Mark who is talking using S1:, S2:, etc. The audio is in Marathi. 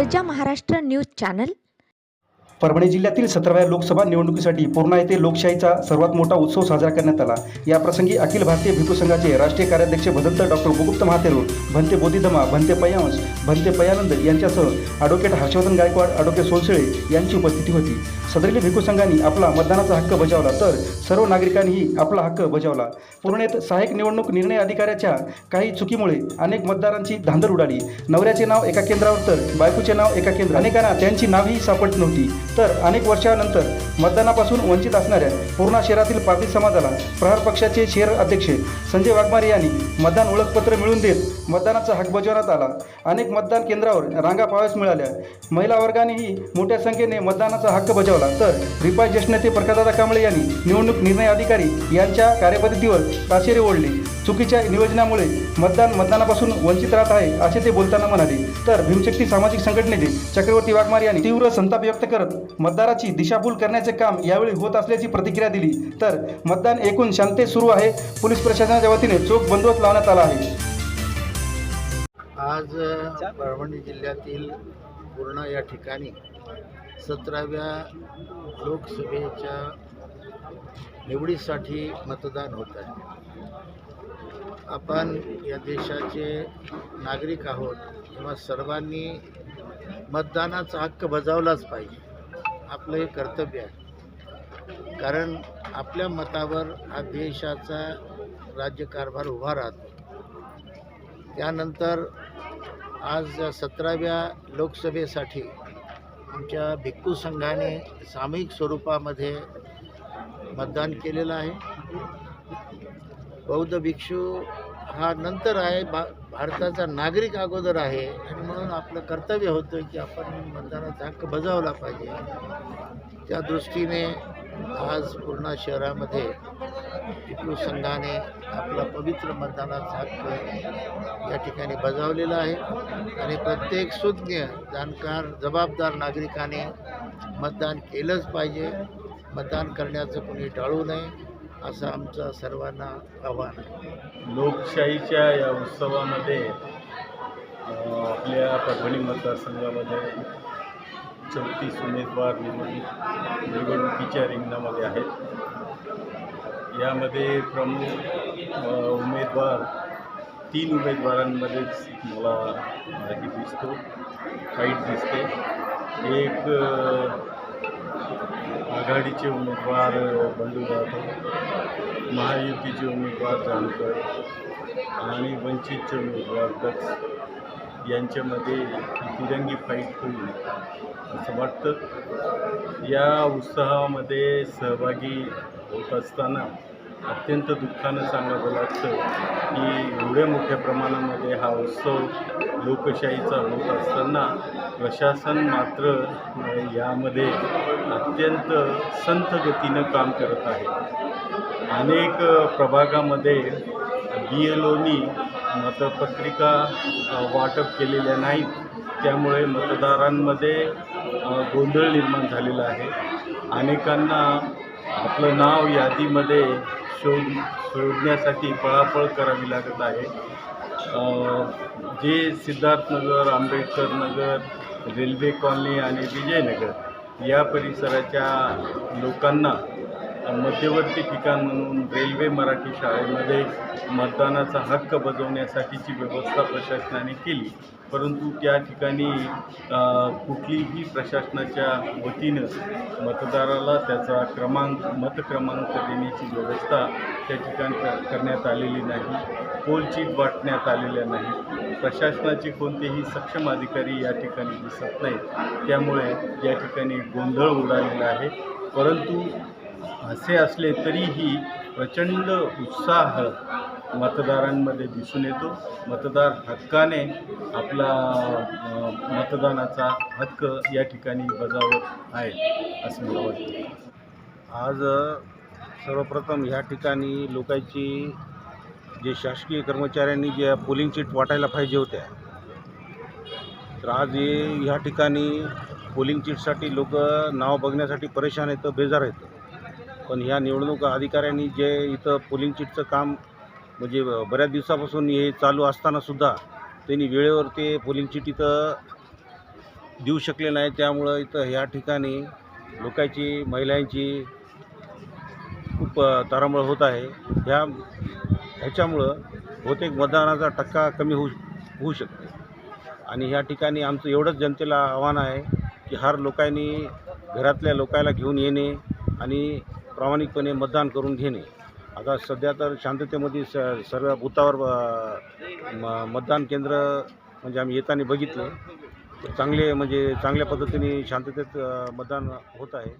S1: Garja Maharashtra news channel.
S2: Parbhani जिल्ह्यातील सतराव्या लोकसभा निवडणुकीसाठी पूर्णा येथे लोकशाहीचा सर्वात मोठा उत्सव साजरा करण्यात आला. या प्रसंगी अखिल भारतीय भिकू संघाचे राष्ट्रीय कार्याध्यक्ष भदंत डॉक्टर गुप्त महातेरू भंते बोधिधमा भंते पयांश भंते पयानंद यांच्यासह ॲडव्होकेट हर्षवर्धन गायकवाड ॲडव्होकेट सोनसळे यांची उपस्थिती होती. सदरील भिक्खू संघांनी आपला मतदानाचा हक्क बजावला तर सर्व नागरिकांनीही आपला हक्क बजावला. पूर्णेत सहाय्यक निवडणूक निर्णय अधिकाऱ्याच्या काही चुकीमुळे अनेक मतदारांची धांदर उडाली. नवऱ्याचे नाव एका केंद्रावर तर बायकोचे नाव एका केंद्र अनेकांना त्यांची नावही सापडत नव्हती. तर अनेक वर्षानंतर मतदानापासून वंचित असणाऱ्या पूर्णा शहरातील पाटील समाजाला प्रहार पक्षाचे शहर अध्यक्ष संजय वाघमारे यांनी मतदान ओळखपत्र मिळवून देत मतदानाचा हक बजावण्यात आला. अनेक मतदान केंद्रावर रांगा पाहावयास मिळाल्या. महिला वर्गानेही मोठ्या संख्येने मतदानाचा हक्क बजावला. तर रिपाई ज्येष्ठ नेते प्रकाशदादा कांबळे यांनी निवडणूक निर्णय अधिकारी यांच्या कार्यपद्धतीवर ताशेरे ओढले. चुकीच्या नियोजनामुळे मतदान मतदानापासून वंचित राहत आहे असे ते बोलताना म्हणाले. तर भीमशक्ती सामाजिक संघटनेचे चक्रवर्ती वाघमार यांनी तीव्र संताप व्यक्त करत मतदाराची दिशाभूल करण्याचे काम यावेळी होत असल्याची प्रतिक्रिया दिली. तर मतदान एकूण शांततेत सुरू आहे पोलीस प्रशासनाच्या वतीने चोख बंदोबस्त लावण्यात आला आहे.
S3: आज परभणी जिल्ह्यातील पूर्ण या ठिकाणी सतराव्या लोकसभेच्या निवडीसाठी मतदान होत आहे. आपण या देशाचे नागरिक आहोत तेव्हा सर्वांनी मतदानाचा हक्क बजावलाच पाहिजे. आपलं हे कर्तव्य आहे. कारण आपल्या मतावर हा देशाचा राज्यकारभार उभा राहतो. त्यानंतर आज सतराव्या लोकसभेसाठी आमच्या भिक्खू संघाने सामूहिक स्वरूपामध्ये मतदान केलेलं आहे. बौद्ध भिक्षू हा नंतर आहे भा भारताचा नागरिक अगोदर आहे. आणि म्हणून आपलं कर्तव्य होतं की आपण मतदानाचा हक्क बजावला पाहिजे. त्या दृष्टीने आज पूर्णा शहरामध्ये भिक्खू संघाने आपला पवित्र मतदानाचा हक्क या ठिकाणी बजावलेला आहे. आणि प्रत्येक सुज्ञ जाणकार जबाबदार नागरिकाने मतदान केलंच पाहिजे. मतदान करण्याचं कोणी टाळू नये असं आमचं सर्वांना आव्हान आहे.
S4: लोकशाहीच्या या उत्सवामध्ये आपल्या परभणी मतदारसंघामध्ये चौतीस उमेदवार निवडणूक निवडणुकीच्या रिंगणामध्ये आहेत. यामध्ये प्रमुख उमेदवार तीन उमेदवारांमध्येच मला माहिती दिसतो फाईट दिसते. एक आघाडीचे उमेदवार बंडू जाधव महायुतीचे उमेदवार जानकर आणि वंचितचे उमेदवार दत्त यांच्यामध्ये तिरंगी फाईट होईल असं वाटतं. या उत्साहामध्ये सहभागी होत असताना अत्यंत दुःखानं सांगावं लागतं की एवढ्या मोठ्या प्रमाणामध्ये हा उत्सव लोकशाहीचा होत असताना प्रशासन मात्र यामध्ये अत्यंत संथ गतीनं काम करत आहे. अनेक प्रभागामध्ये बी एल ओनी मतपत्रिका वाटप केलेल्या नाहीत. त्यामुळे मतदारांमध्ये गोंधळ निर्माण झालेला आहे. अनेकांना आपलं नाव यादीमध्ये शोध शोधण्यासाठी पळापळ करावी लागत आहे. जे सिद्धार्थनगर आंबेडकर नगर रेल्वे कॉलनी आणि विजयनगर या परिसराच्या लोकांना मध्यवर्ती ठिकाण म्हणून रेल्वे मराठी शाळेमध्ये मतदानाचा हक्क बजावण्यासाठीची व्यवस्था प्रशासनाने केली. परंतु त्या ठिकाणी कुठलीही प्रशासनाच्या वतीनं मतदाराला त्याचा क्रमांक मतक्रमांक देण्याची व्यवस्था त्या ठिकाणी करण्यात आलेली नाही. पोलचीट वाटण्यात आलेल्या नाही. प्रशासनाचे कोणतेही सक्षम अधिकारी या ठिकाणी दिसत नाहीत. त्यामुळे या ठिकाणी गोंधळ उडालेला आहे. परंतु असे असले तरीही प्रचंड उत्साह मतदारांमध्ये दिसून येतो. मतदार हक्काने आपला मतदानाचा हक्क या ठिकाणी बजावत आहे असं मला वाटतं.
S5: आज सर्वप्रथम ह्या ठिकाणी लोकांची जे शासकीय कर्मचाऱ्यांनी ज्या पोलिंग सीट वाटायला पाहिजे होत्या तर आज हे ह्या ठिकाणी पोलिंग सीटसाठी लोक नाव बघण्यासाठी परेशान येतं बेजार येतं पण ह्या निवडणूक अधिकाऱ्यांनी जे इथं पोलिंग चिटचं काम म्हणजे बऱ्याच दिवसापासून हे चालू असतानासुद्धा त्यांनी वेळेवर ते पोलिंग चिट इथं देऊ शकले नाही त्यामुळं इथं ह्या ठिकाणी लोकांची महिलांची खूप तारांबळ होत आहे. ह्या ह्याच्यामुळं बहुतेक मतदानाचा टक्का कमी होऊ होऊ शकते. आणि ह्या ठिकाणी आमचं एवढंच जनतेला आव्हान आहे की हर लोकांनी घरातल्या लोकायला घेऊन येणे आणि प्रामाणिकपणे मतदान करून घेणे. आता सध्या तर शांततेमध्ये स सर्व बुथावर म मतदान केंद्र म्हणजे आम्ही येताना बघितलं. तर चांगले म्हणजे चांगल्या पद्धतीने शांततेत मतदान होत आहे.